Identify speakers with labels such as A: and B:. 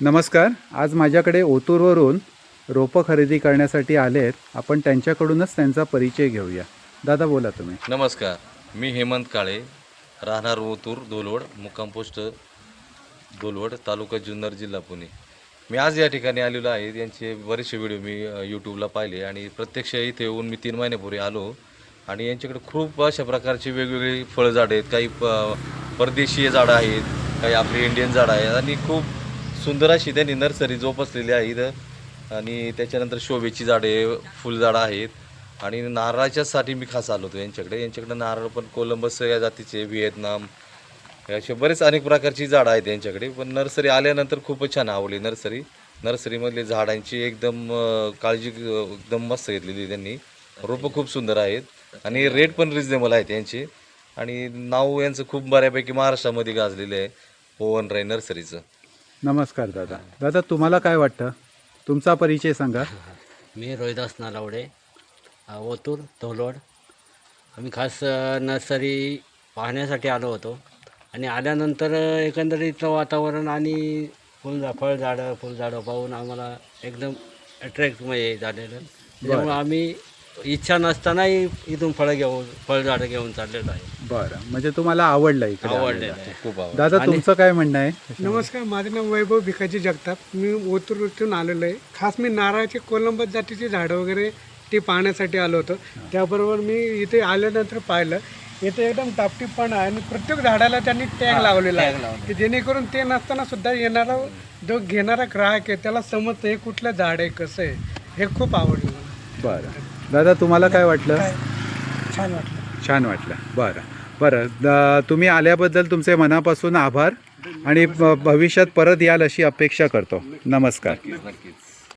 A: नमस्कार. आज माझ्याकडे ओतूरवरून रोपं खरेदी करण्यासाठी आले आहेत आपण त्यांच्याकडूनच त्यांचा परिचय घेऊया. दादा बोला तुम्ही.
B: नमस्कार. मी हेमंत काळे राहणार ओतूर दोलवड मुक्काम पोस्ट दोलवड तालुका जुन्नर जिल्हा पुणे. मी आज या ठिकाणी आलेलो आहे. यांचे बरेचसे व्हिडिओ मी यूट्यूबला पाहिले आणि प्रत्यक्ष इथे येऊन मी तीन महिन्यापूर्वी आलो आणि यांच्याकडे खूप अशा प्रकारची वेगवेगळी फळझाडं आहेत. काही प परदेशीय झाडं आहेत काही आपली इंडियन झाडं आहेत आणि खूप सुंदर अशी त्यांनी नर्सरी जोपासलेली आहे इथं. आणि त्याच्यानंतर शोभेची झाडे फुलझाडं आहेत. आणि नारळाच्यासाठी मी खास आलो होतो यांच्याकडे. यांच्याकडे नारळ पण कोलंबस या जातीचे व्हिएतनाम हे असे बरेच अनेक प्रकारची झाडं आहेत यांच्याकडे. पण नर्सरी आल्यानंतर खूपच छान आवडली नर्सरी. नर्सरीमधली झाडांची एकदम काळजी एकदम मस्त घेतलेली त्यांनी. रोपं खूप सुंदर आहेत. आणि रेट पण रिजनेबल आहेत यांचे. आणि नाव यांचं खूप बऱ्यापैकी महाराष्ट्रामध्ये गाजलेलं आहे. पवन राय नर्सरीचं.
A: नमस्कार दादा. दादा तुम्हाला काय वाटतं? तुमचा परिचय सांगा.
C: मी रोहिदास नालावडे ओतूर तोलवड आम्ही खास नर्सरी पाहण्यासाठी आलो होतो. आणि आल्यानंतर एकंदरीतलं वातावरण आणि फुल फळझाडं फुलझाडं पाहून आम्हाला एकदम अट्रॅक्ट म्हणजे झालेलं. त्यामुळे आम्ही इच्छा नसतानाही इथून फळं घेऊन फळझाडं घेऊन चाललेलो आहे.
A: बरं. म्हणजे तुम्हाला आवडलं इकडे
C: आवडलेलं
A: आलेलं.
C: आहे
B: खूप आवड
A: दादा तुमचं काय म्हणणं आहे?
D: नमस्कार माझं नाव वैभव भिकाजी जगताप. मी ओतूरतून आलेलो आहे. खास मी नारळाचे कोलंबत जातीची झाडं वगैरे ती पाहण्यासाठी आलो होतो. त्याबरोबर मी इथे आल्यानंतर पाहिलं इथे एकदम टापटीपणा आहे आणि प्रत्येक झाडाला त्यांनी टॅग लावलेला आहे. की जेणेकरून ते नसताना सुद्धा येणारा जो घेणारा ग्राहक आहे त्याला समजतं हे कुठलं झाड आहे कसं आहे हे खूप आवडलं मला.
A: बरं. दादा तुम्हाला काय वाटलं?
D: छान वाटलं.
A: छान वाटलं. बरं. बरं तुम्ही आल्याबद्दल तुमचे मनापासून आभार आणि भविष्यात परत याल अशी अपेक्षा करतो. नमस्कार.
B: नक्कीच.